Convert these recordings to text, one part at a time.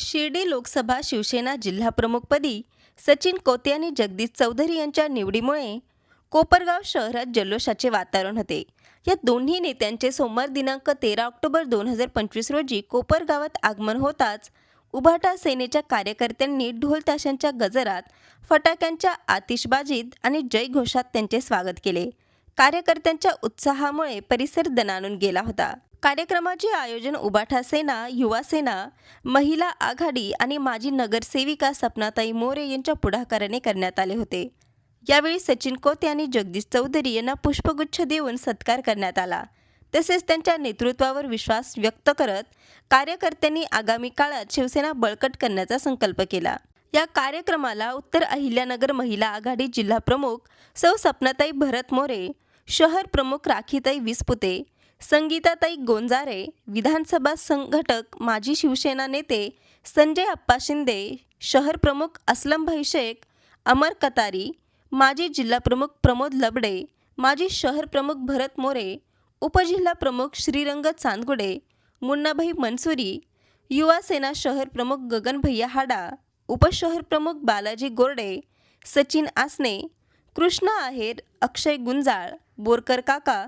शिर्डी लोकसभा शिवसेना जिल्हाप्रमुखपदी सचिन कोते आणि जगदीश चौधरी यांच्या निवडीमुळे कोपरगाव शहरात जल्लोषाचे वातावरण होते. या दोन्ही नेत्यांचे सोमवार दिनांक तेरा ऑक्टोबर दोन हजार पंचवीस रोजी कोपरगावात आगमन होताच उभाटा सेनेच्या कार्यकर्त्यांनी ढोल ताशांच्या गजरात फटाक्यांच्या आतिषबाजीत आणि जयघोषात त्यांचे स्वागत केले. कार्यकर्त्यांच्या उत्साहामुळे परिसर दणाणून गेला होता. कार्यक्रमाचे आयोजन उबाठा सेना युवा सेना महिला आघाडी आणि माजी नगरसेविका सपनाताई मोरे यांच्या पुढाकाराने करण्यात आले होते. यावेळी सचिन कोते आणि जगदीश चौधरी यांना पुष्पगुच्छ देऊन सत्कार करण्यात आला. तसेच त्यांच्या नेतृत्वावर विश्वास व्यक्त करत कार्यकर्त्यांनी आगामी काळात शिवसेना बळकट करण्याचा संकल्प केला. या कार्यक्रमाला उत्तर अहिल्यानगर महिला आघाडी जिल्हा प्रमुख सौ सपनाताई भरत मोरे शहर प्रमुख राखीताई विसपुते संगीताताई गोंजारे विधानसभा संघटक माजी शिवसेना नेते संजय अप्पा शिंदे शहर प्रमुख असलमभाई शेख अमर कतारी माजी जिल्हा प्रमुख प्रमोद लबडे माजी शहर प्रमुख भरत मोरे उपजिल्हा प्रमुख श्रीरंग चांदगुडे मुन्नाभाई मनसुरी युवा सेना शहर प्रमुख गगन भैया हाडा उपशहर प्रमुख बालाजी गोरडे सचिन आसने कृष्णा आहेर अक्षय गुंजाळ बोरकर काका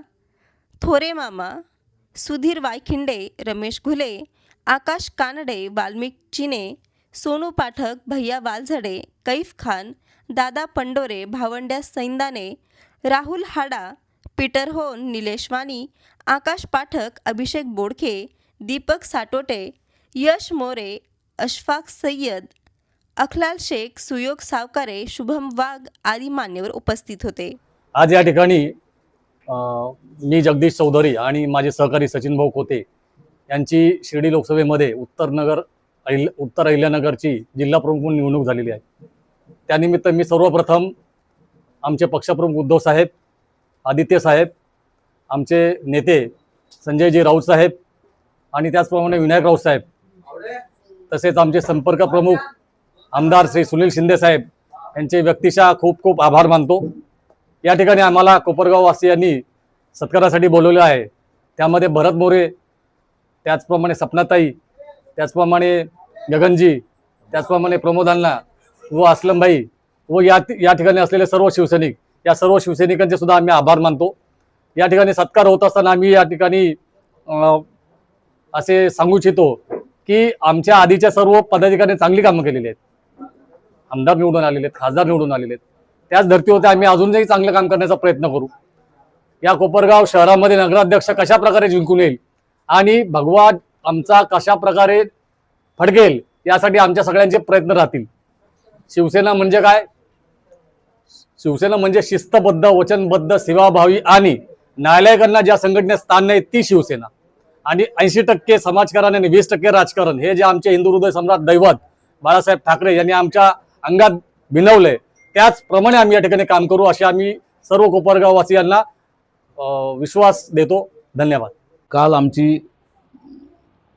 थोरे मामा सुधीर वायखिंडे रमेश घुले आकाश कानडे वाल्मिक चिने सोनू पाठक भैया वालझडे कैफ खान दादा पंडोरे भावंड्या सैंदाने राहुल हाडा पीटर होन निलेश वाणी आकाश पाठक अभिषेक बोडखे दीपक साटोटे यश मोरे अशफाक सय्यद अखलाल शेख सुयोग सावकारे शुभम वाघ आदी मान्यवर उपस्थित होते. आज या ठिकाणी मी जगदीश चौधरी आणि माझे सहकारी सचिन भाऊ खोते यांची शिर्डी लोकसभेमध्ये उत्तर नगर अहिल उत्तर अहिल्यानगरची जिल्हा प्रमुख म्हणून निवडणूक झालेली आहे. त्यानिमित्त मी सर्वप्रथम आमचे पक्षप्रमुख उद्धव साहेब आदित्य साहेब आमचे नेते संजयजी राऊत साहेब आणि त्याचप्रमाणे विनायक राऊत साहेब तसेच आमचे संपर्क प्रमुख आमदार श्री सुनील शिंदे साहेब यांचे व्यक्तिशः खूप खूप आभार मानतो. या ठिकाणी आम्हाला कोपरगाव वासियांनी सत्कारासाठी बोलवलं आहे. त्यामध्ये भरत मोरे त्याचप्रमाणे सपनाताई त्याचप्रमाणे गगनजी त्याचप्रमाणे प्रमोद व असलमभाई व या या ठिकाणी असलेले सर्व शिवसैनिक या सर्व शिवसैनिकांचे सुद्धा आम्ही आभार मानतो. या ठिकाणी सत्कार होत असताना आम्ही या ठिकाणी असे सांगू इच्छितो की आमच्या आधीच्या सर्व पदाधिकाऱ्यांनी चांगली कामं केलेली आहेत. आमदार निवडून आलेले आहेत खासदार निवडून आलेले आहेत. त्याच धर्तीवरती आम्ही अजूनही चांगलं काम करण्याचा प्रयत्न करू. या कोपरगाव शहरामध्ये नगराध्यक्ष कशा प्रकारे जिंकून येईल? आणि भगवा आमचा कशा प्रकारे फडकेल? यासाठी आमच्या सगळ्यांचे प्रयत्न राहतील. शिवसेना म्हणजे काय? शिवसेना म्हणजे शिस्तबद्ध वचनबद्ध सेवाभावी आणि न्यायालयाकडनं ज्या संघटनेत स्थान नाही ती शिवसेना. आणि ऐंशी टक्के समाजकारण आणि वीस टक्के राजकारण हे जे आमचे हिंदू हृदय सम्राट दैवत बाळासाहेब ठाकरे यांनी आमच्या अंगात भिनवलंय त्याचप्रमाणे आम्ही या ठिकाणी काम करू असे आम्ही सर्व कोपरगाववासियांना विश्वास देतो. धन्यवाद. काल आमची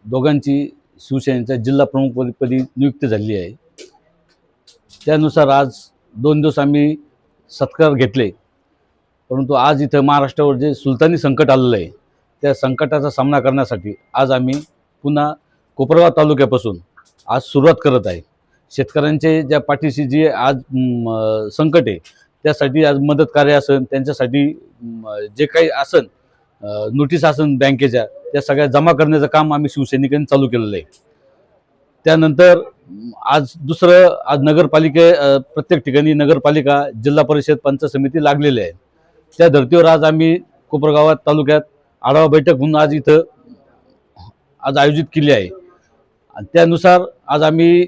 दोघांची शिवसेनेच्या जिल्हा प्रमुखपदी नियुक्ती झालेली आहे. त्यानुसार आज दोन दिवस आम्ही सत्कार घेतले. परंतु आज इथं महाराष्ट्रावर जे सुलतानी संकट आलेलं आहे त्या संकटाचा सामना करण्यासाठी आज आम्ही पुन्हा कोपरगाव तालुक्यापासून आज सुरुवात करत आहे. शेतकऱ्यांचे ज्या पाठीशी जी आज संकट आहे त्यासाठी आज मदत कार्य असन त्यांच्यासाठी जे काही असन नोटीस असन बँकेच्या त्या सगळ्या जमा करण्याचं काम आम्ही शिवसैनिकांनी चालू केलेलं आहे. त्यानंतर आज दुसरं आज नगरपालिके प्रत्येक ठिकाणी नगरपालिका जिल्हा परिषद पंचायत समिती लागलेल्या आहे. त्या धर्तीवर आज आम्ही कोपरगावात तालुक्यात आढावा बैठक म्हणून आज इथं आज आयोजित केली आहे. आणि त्यानुसार आज आम्ही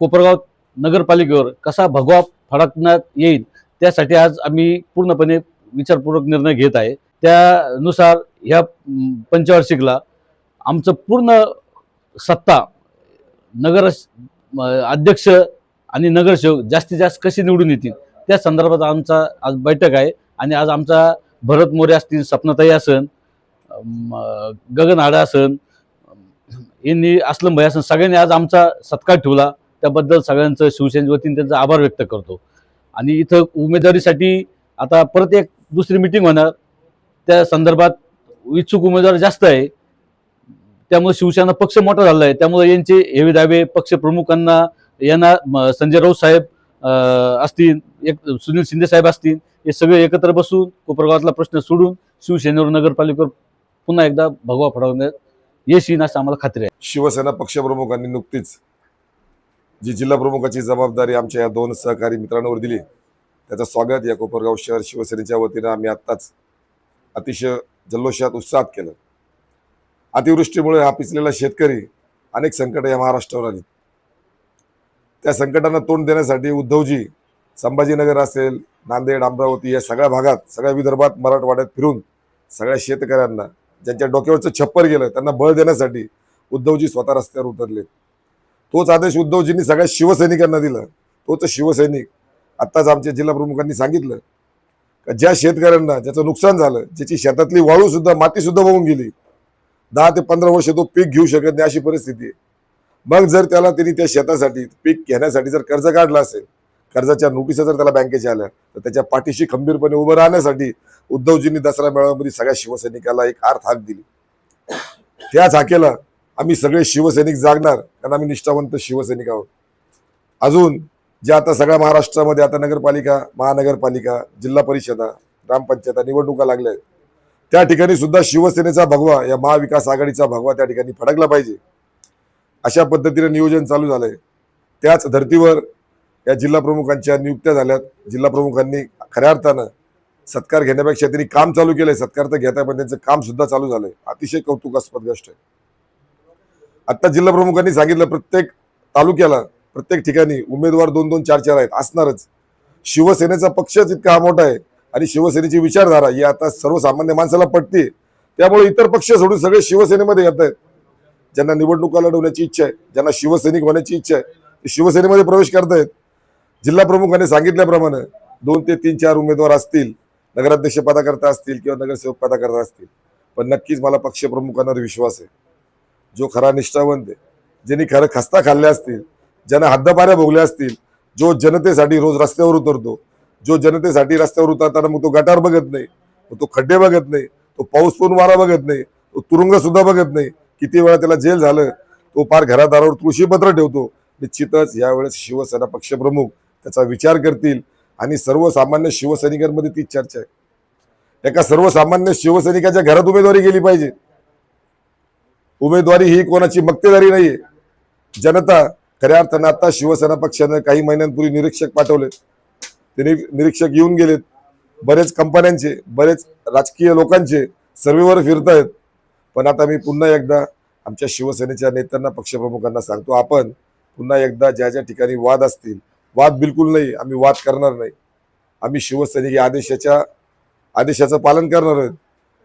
कोपरगाव नगरपालिकेवर कसा भगवा फडकण्यात येईल त्यासाठी आज आम्ही पूर्णपणे विचारपूर्वक निर्णय घेत आहे. त्यानुसार ह्या पंचवार्षिकला आमचं पूर्ण सत्ता नगर अध्यक्ष आणि नगरसेवक जास्तीत जास्त कशी निवडून येतील त्या संदर्भात आमचा आज बैठक आहे आणि आज आमचा भरत मोरे असतील सपनाताई असन गगन आडा असन यांनी असलम भाई असन सगळ्यांनी आज आमचा सत्कार ठेवला. त्याबद्दल सगळ्यांचं शिवसेनेच्या वतीने त्यांचा आभार व्यक्त करतो. आणि इथं उमेदवारीसाठी आता परत एक दुसरी मिटिंग होणार. त्या संदर्भात इच्छुक उमेदवार जास्त आहे. त्यामुळे शिवसेना पक्ष मोठा झाला आहे. त्यामुळे यांचे हेवे दावे पक्ष प्रमुखांना यांना म, संजय राऊत साहेब असतील एक सुनील शिंदे साहेब असतील हे सगळे एकत्र बसून कोपरगावातला प्रश्न सोडून शिवसेनेवर नगरपालिकेवर पुन्हा एकदा भगवा फडवण्यात यश येईन असं आम्हाला खात्री आहे. शिवसेना पक्षप्रमुखांनी नुकतीच जी जिल्हा प्रमुखाची जबाबदारी आमच्या या दोन सहकारी मित्रांवर दिली त्याचं स्वागत या कोपरगाव शहर शिवसेनेच्या वतीनं आम्ही आत्ताच अतिशय जल्लोषात उत्साहात केलं. अतिवृष्टीमुळे हा पिचलेला शेतकरी अनेक संकट या महाराष्ट्रावर आली. त्या संकटांना तोंड देण्यासाठी उद्धवजी संभाजीनगर असेल नांदेड अमरावती या सगळ्या भागात सगळ्या विदर्भात मराठवाड्यात फिरून सगळ्या शेतकऱ्यांना ज्यांच्या डोक्यावरचं छप्पर गेलं त्यांना बळ देण्यासाठी उद्धवजी स्वतः रस्त्यावर उतरले तोच आदेश उद्धवजींनी सगळ्या शिवसैनिकांना दिला. तोच शिवसैनिक आत्ताच आमच्या जिल्हा प्रमुखांनी सांगितलं का ज्या शेतकऱ्यांना ज्याचं नुकसान झालं ज्याची शेतातली वाळू सुद्धा माती सुद्धा वाहून गेली दहा ते पंधरा वर्ष तो पीक घेऊ शकत नाही अशी परिस्थिती आहे. मग जर त्याला त्यांनी त्या शेतासाठी पीक घेण्यासाठी जर कर्ज काढलं असेल कर्जाच्या नोटिसा जर त्याला बँकेच्या आल्या तर त्याच्या पाठीशी खंबीरपणे उभं राहण्यासाठी उद्धवजींनी दसरा मेळाव्यामध्ये सगळ्या शिवसैनिकाला एक आर्थ हाक दिली. त्याच हाकेला आम्ही सगळे शिवसैनिक जागणार कारण आम्ही निष्ठावंत शिवसैनिक आहोत. अजून ज्या आता सगळ्या महाराष्ट्रामध्ये आता नगरपालिका महानगरपालिका जिल्हा परिषदा ग्रामपंचायत निवडणुका लागल्या आहेत. त्या ठिकाणी सुद्धा शिवसेनेचा भगवा या महाविकास आघाडीचा भगवा त्या ठिकाणी फडकला पाहिजे. अशा पद्धतीने नियोजन चालू झालंय. त्याच धर्तीवर या जिल्हा प्रमुखांच्या नियुक्त्या झाल्यात. जिल्हा प्रमुखांनी खऱ्या अर्थानं सत्कार घेण्यापेक्षा त्यांनी काम चालू केलंय. सत्कार तर घेताय पण त्यांचं काम सुद्धा चालू झालंय. अतिशय कौतुकास्पद गोष्ट आहे. आता जिल्हा प्रमुखांनी सांगितलं प्रत्येक तालुक्याला प्रत्येक ठिकाणी उमेदवार दोन दोन चार चार आहेत असणारच. शिवसेनेचा पक्षच इतका हा मोठा आहे आणि शिवसेनेची विचारधारा ही आता सर्वसामान्य माणसाला पटते. त्यामुळे इतर पक्ष सोडून सगळे शिवसेनेमध्ये येत आहेत. ज्यांना निवडणुका लढवण्याची इच्छा आहे ज्यांना शिवसैनिक होण्याची इच्छा आहे ते शिवसेनेमध्ये प्रवेश करतायत. जिल्हा प्रमुखांनी सांगितल्याप्रमाणे दोन ते तीन चार उमेदवार असतील नगराध्यक्ष पदाकरता असतील किंवा नगरसेवक पदाकरता असतील. पण नक्कीच मला पक्षप्रमुखांवर विश्वास आहे. जो खरा निष्ठावंत आहे ज्यांनी खरं खस्ता खाल्ल्या असतील ज्यांना हद्दपाऱ्या भोगल्या असतील जो जनतेसाठी रोज रस्त्यावर उतरतो जो जनतेसाठी रस्त्यावर उतरताना मग तो गटार बघत नाही मग तो खड्डे बघत नाही तो पाऊस पण वारा बघत नाही तो तुरुंग सुद्धा बघत नाही किती वेळा त्याला जेल झालं तो पार घरादारावर तुळशीपत्र ठेवतो. निश्चितच यावेळेस शिवसेना पक्षप्रमुख त्याचा विचार करतील आणि सर्वसामान्य शिवसैनिकांमध्ये तीच चर्चा आहे. एका सर्वसामान्य शिवसैनिकाच्या घरात उमेदवारी गेली पाहिजे. उमेदवारी ही कोणाची मक्तेदारी नाहीये. जनता खऱ्या अर्थानं आता शिवसेना पक्षानं काही महिन्यांपूर्वी निरीक्षक पाठवलेत ते निरीक्षक येऊन गेलेत. बरेच कंपन्यांचे बरेच राजकीय लोकांचे सर्वेवर फिरतायत. पण आता मी पुन्हा एकदा आमच्या शिवसेनेच्या नेत्यांना पक्षप्रमुखांना सांगतो आपण पुन्हा एकदा ज्या ज्या ठिकाणी वाद असतील वाद बिलकुल नाही आम्ही वाद करणार नाही. आम्ही शिवसैनिक या आदेशाच्या आदेशाचं पालन करणार आहोत.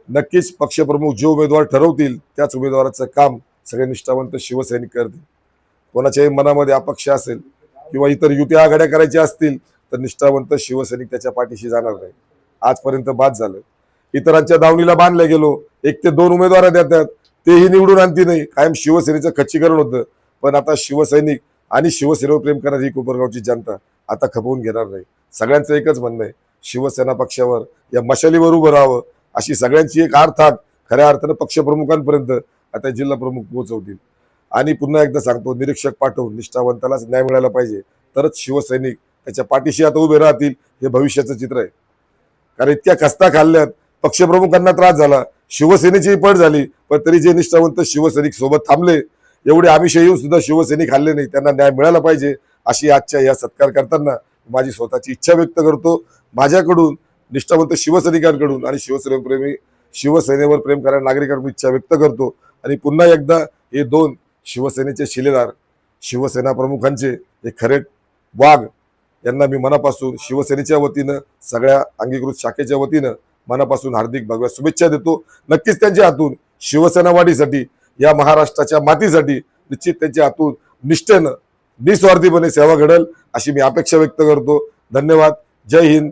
नक्कीच पक्षप्रमुख जे उमेदवार ठरवतील त्याच उमेदवाराचं काम सगळे निष्ठावंत शिवसैनिक करतील. कोणाच्याही मनामध्ये अपक्ष असेल किंवा इतर युती आघाड्या करायच्या असतील तर निष्ठावंत शिवसैनिक त्याच्या पाठीशी जाणार नाही. आजपर्यंत बाद झालं. इतरांच्या दावणीला बांधल्या गेलो. एक ते दोन उमेदवार देतात. तेही निवडून आणती नाही. कायम शिवसेनेचं खच्चीकरण होतं. पण आता शिवसैनिक आणि शिवसेनेवर प्रेम करणारी ही कोपरगावची जनता आता खपवून घेणार नाही. सगळ्यांचं एकच म्हणणं आहे. शिवसेना पक्षावर या मशालीवर उभं राहावं. अशी सगळ्यांची एक अर्थात खऱ्या अर्थानं पक्षप्रमुखांपर्यंत आता जिल्हा प्रमुख पोहोचवतील. आणि पुन्हा एकदा सांगतो निरीक्षक पाठवून निष्ठावंतालाच न्याय मिळायला पाहिजे. तरच शिवसैनिक त्याच्या पाठीशी आता उभे राहतील हे भविष्याचं चित्र आहे. कारण इतक्या खस्ता खाल्ल्यात पक्षप्रमुखांना त्रास झाला शिवसेनेची पड झाली पण तरी जे निष्ठावंत शिवसैनिक सोबत थांबले एवढे आमिष येऊन सुद्धा शिवसैनिक हल्ले नाही त्यांना न्याय मिळाला पाहिजे अशी आजच्या या सत्कार करताना माझी स्वतःची इच्छा व्यक्त करतो. माझ्याकडून निष्ठावंत शिवसैनिकांकडून आणि शिवसेनेप्रेमी शिवसेनेवर प्रेम करणाऱ्या नागरिकांकडून इच्छा व्यक्त करतो. आणि पुन्हा एकदा हे दोन शिवसेनेचे शिलेदार शिवसेना प्रमुखांचे हे खरे वाघ यांना मी मनापासून शिवसेनेच्या वतीनं सगळ्या अंगीकृत शाखेच्या वतीनं मनापासून हार्दिक भगव्या शुभेच्छा देतो. नक्कीच त्यांच्या हातून शिवसेना वाढीसाठी या महाराष्ट्राच्या मातीसाठी निश्चित त्यांच्या हातून निष्ठेनं निस्वार्थीपणे सेवा घडल अशी मी अपेक्षा व्यक्त करतो. धन्यवाद. जय हिंद.